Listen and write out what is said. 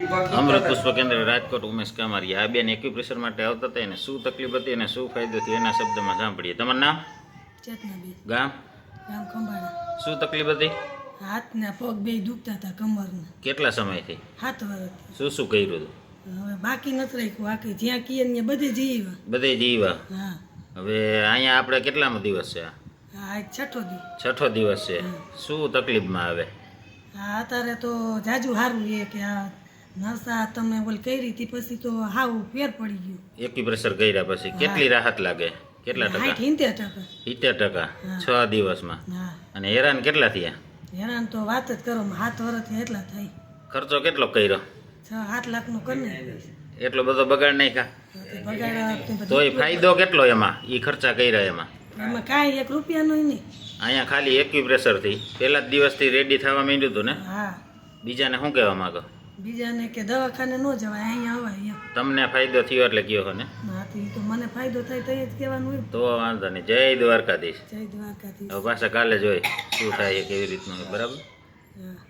અમૃત પુષ્પ કેન્દ્ર રાજકોટ ઉમેશ કમારી આ બેન એક્યુપ્રેશર માટે આવતા હતા. એને શું તકલીફ હતી અને શું ફાયદો થયો એના શબ્દમાં સાંભળીએ. તમારું નામ? ગામ? ગામ ખંભાળા. શું તકલીફ હતી? હાથના પગ બે દુખતા હતા કમરના. કેટલા સમયથી? હાથ વર્ષથી શું શું કર્યું હતું? હવે બાકી નથી રાખ્યું. બાકી જ્યાં કીએ ને બધે જીવા બધે જીવા હા. હવે અહીંયા આપણે કેટલામો દિવસ છે? આ? છઠ્ઠો દિવસ. છઠ્ઠો દિવસ છે. શું તકલીફમાં આવે? હા અત્યારે તો જાજુ સારું એ કે આ નરસા તમે બોલ કરી હતી પછી તો હાવ ફેર પડી ગયો. એક્યુપ્રેશર કર્યા પછી. કેટલી રાહત લાગે? કેટલા ટકા? સિત્તેર ટકા. સિત્તેર ટકા. છ દિવસમાં. અને હેરાન કેટલા થયા? હેરાન તો વાત જ કરો હાથ વરસ એટલા થાય ખર્ચો કેટલો કર્યો? છ આઠ લાખનું કરી એટલો બધો બગાડ નહીં કા તો તોય ફાયદો કેટલો એમાં? એ ખર્ચા કર્યા એમાં? એમાં કાંઈ એક રૂપિયાનો નહીં. અહીંયા ખાલી એક્યુપ્રેશરથી પહેલા જ દિવસથી રેડી થવા માંડ્યું હતું ને? બીજાને શું કહેવા માંગો? બીજાને કે દવાખાને ન જવાય અહીંયા આવે અહીંયા. તમને ફાયદો થયો એટલે કયો હો ને? હાથી તો મને ફાયદો થાય તો એ જ કહેવાનું હોય. તો વાંધો નહીં. જય દ્વારકાધીશ. જય દ્વારકાધીશ. હવે પાછા કાલે જોઈ શું થાય કેવી રીતનું બરાબર? હા.